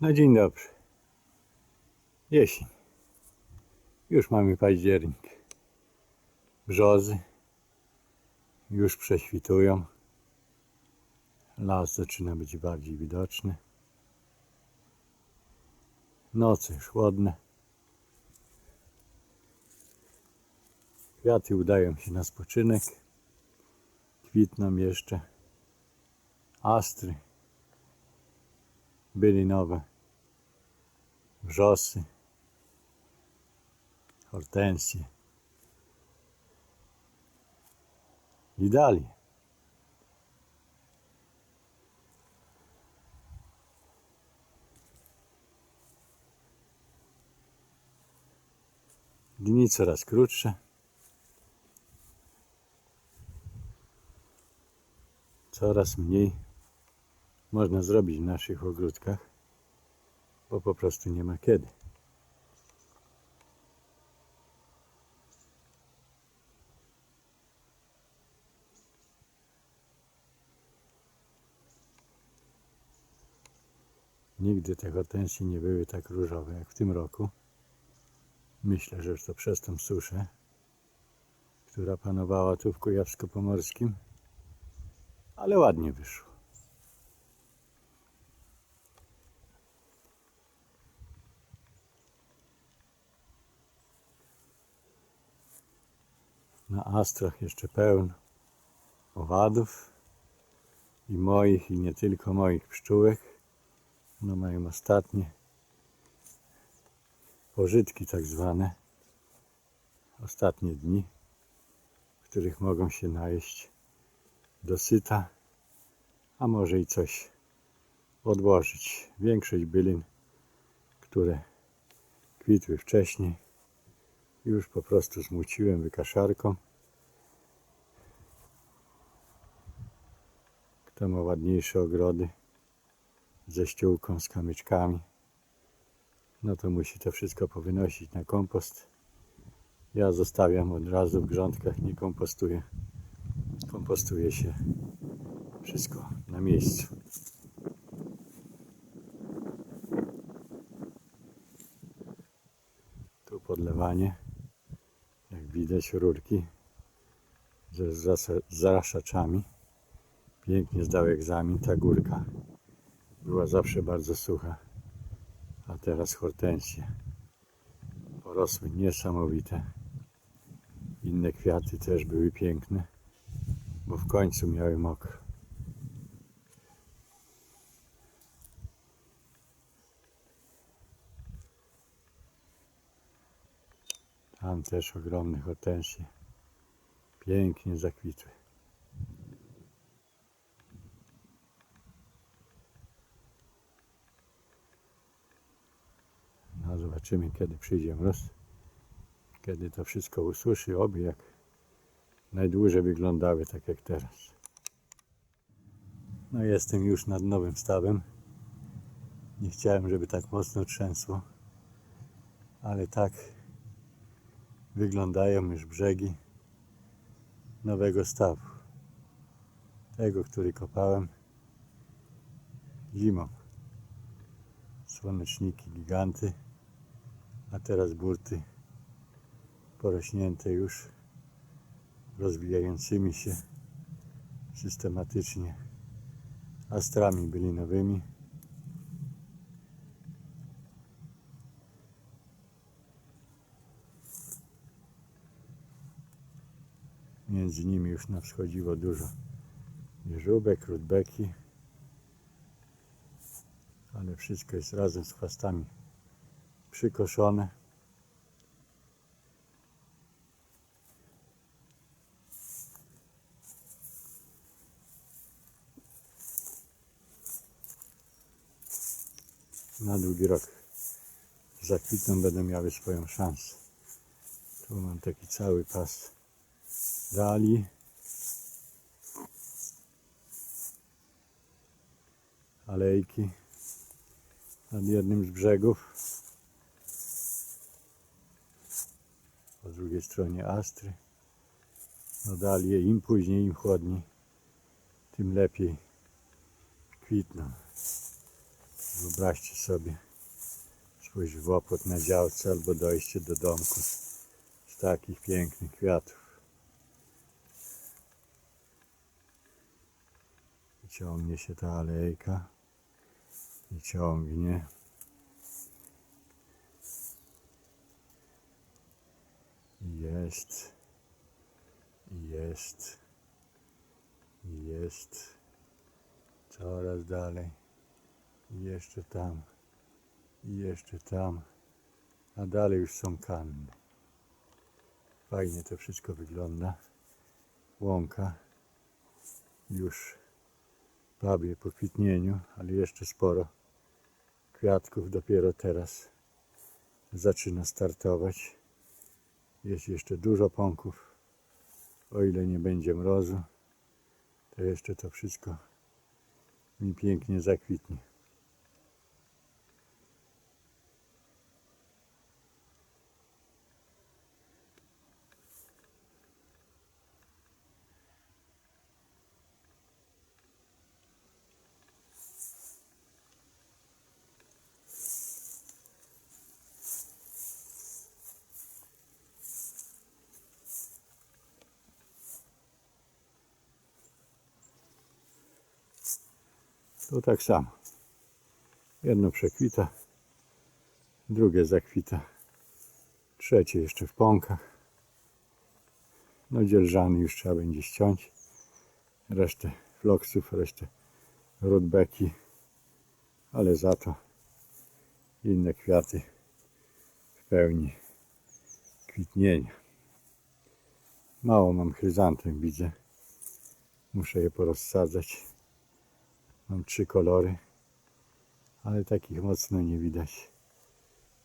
No dzień dobry. Jesień. Już mamy październik. Brzozy już prześwitują. Las zaczyna być bardziej widoczny. Noce już chłodne. Kwiaty udają się na spoczynek. Kwitną jeszcze. Astry. Byli nowe. Wrzosy. Hortensje. I dalej. Dni coraz krótsze. Coraz mniej można zrobić w naszych ogródkach, bo po prostu nie ma kiedy. Nigdy te hortensje nie były tak różowe jak w tym roku. Myślę, że to przez tą suszę, która panowała tu w Kujawsko-Pomorskim, ale ładnie wyszło. Na astrach jeszcze pełno owadów i moich, i nie tylko moich pszczółek. No mają ostatnie pożytki tak zwane. Ostatnie dni, w których mogą się najeść dosyta, a może i coś odłożyć. Większość bylin, które kwitły wcześniej, już po prostu zmuciłem wykaszarką. Kto ma ładniejsze ogrody ze ściółką, z kamyczkami, no to musi to wszystko powynosić na kompost. Ja zostawiam od razu w grządkach, nie kompostuję. Kompostuje się wszystko na miejscu. Tu podlewanie, jak widać rurki ze zaszaczami. Pięknie zdał egzamin ta górka. Była zawsze bardzo sucha, a teraz hortensje porosły niesamowite. Inne kwiaty też były piękne, bo w końcu miały mokro. Tam też ogromne hortensje. Pięknie zakwitły. No zobaczymy kiedy przyjdzie mróz. Kiedy to wszystko ususzy, oby jak najdłużej wyglądały tak jak teraz. No jestem już nad nowym stawem. Nie chciałem, żeby tak mocno trzęsło. Ale tak wyglądają już brzegi nowego stawu. Tego, który kopałem zimą. Słoneczniki giganty, a teraz burty porośnięte już rozwijającymi się systematycznie astrami bylinowymi. Między nimi już nawschodziło dużo jeżówek, rudbeki, ale wszystko jest razem z chwastami przykoszone. Na długi rok zakwitną będą miały swoją szansę. Tu mam taki cały pas dali. Alejki nad jednym z brzegów. Po drugiej stronie Astry. No dalej im później, im chłodniej, tym lepiej kwitną. Wyobraźcie sobie swój łopot na działce albo dojście do domku z takich pięknych kwiatów. I ciągnie się ta alejka i ciągnie. I jest. Jest. Jest. Coraz dalej. Jeszcze tam. Jeszcze tam. A dalej już są kanny. Fajnie to wszystko wygląda. Łąka już prawie po kwitnieniu, ale jeszcze sporo kwiatków dopiero teraz zaczyna startować. Jest jeszcze dużo pąków. O ile nie będzie mrozu, to jeszcze to wszystko mi pięknie zakwitnie. To tak samo. Jedno przekwita, drugie zakwita, trzecie jeszcze w pąkach. No dzierżany już trzeba będzie ściąć. Resztę floksów, resztę rudbeki, ale za to inne kwiaty w pełni kwitnienia. Mało mam chryzantem, widzę. Muszę je porozsadzać. Mam trzy kolory, ale takich mocno nie widać.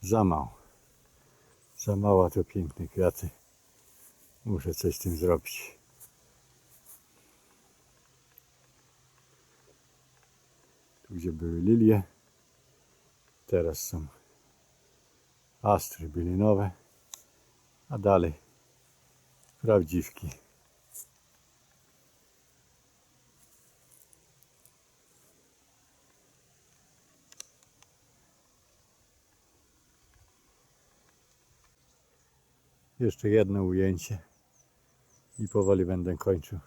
Za mało. Za mało to piękne kwiaty. Muszę coś z tym zrobić. Tu gdzie były lilie, teraz są astry bylinowe, a dalej prawdziwki. Jeszcze jedno ujęcie i powoli będę kończył,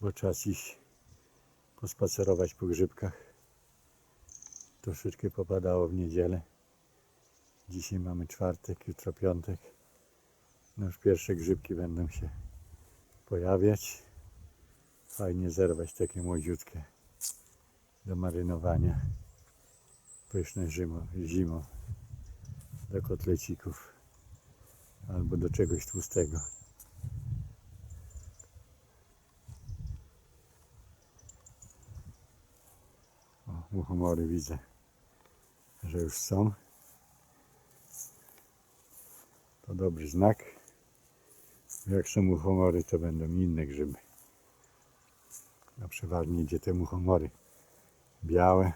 bo czas iść pospacerować po grzybkach. Troszeczkę popadało w niedzielę. Dzisiaj mamy czwartek, jutro piątek. No już pierwsze grzybki będą się pojawiać. Fajnie zerwać takie młodziutkie do marynowania. Pyszne zimą, zimą do kotlecików albo do czegoś tłustego. O, muchomory widzę, że już są. To dobry znak. Jak są muchomory, to będą inne grzyby. A przeważnie idzie te muchomory białe,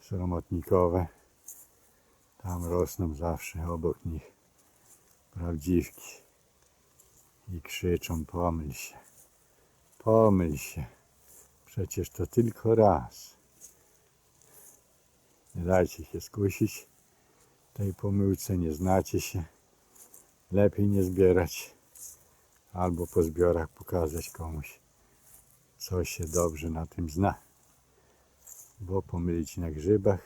sromotnikowe. Tam rosną zawsze obok nich prawdziwki. I krzyczą pomyl się, pomyl się, przecież to tylko raz. Nie dajcie się skusić. Tej pomyłce, nie znacie się, lepiej nie zbierać. Albo po zbiorach pokazać komuś, co się dobrze na tym zna, bo pomylić na grzybach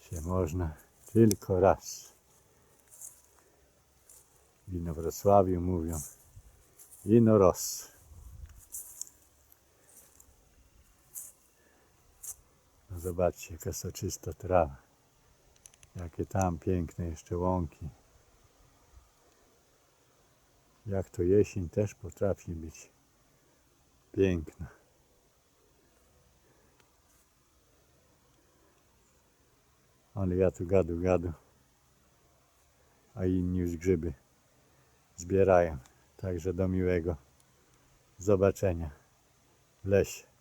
się można tylko raz. Wino Wrocławiu mówią wino Ross. No zobaczcie, jaka soczysta trawa. Jakie tam piękne jeszcze łąki. Jak to jesień też potrafi być piękna. Ale ja tu gadu gadu, a inni już grzyby zbierają. Także do miłego zobaczenia w lesie.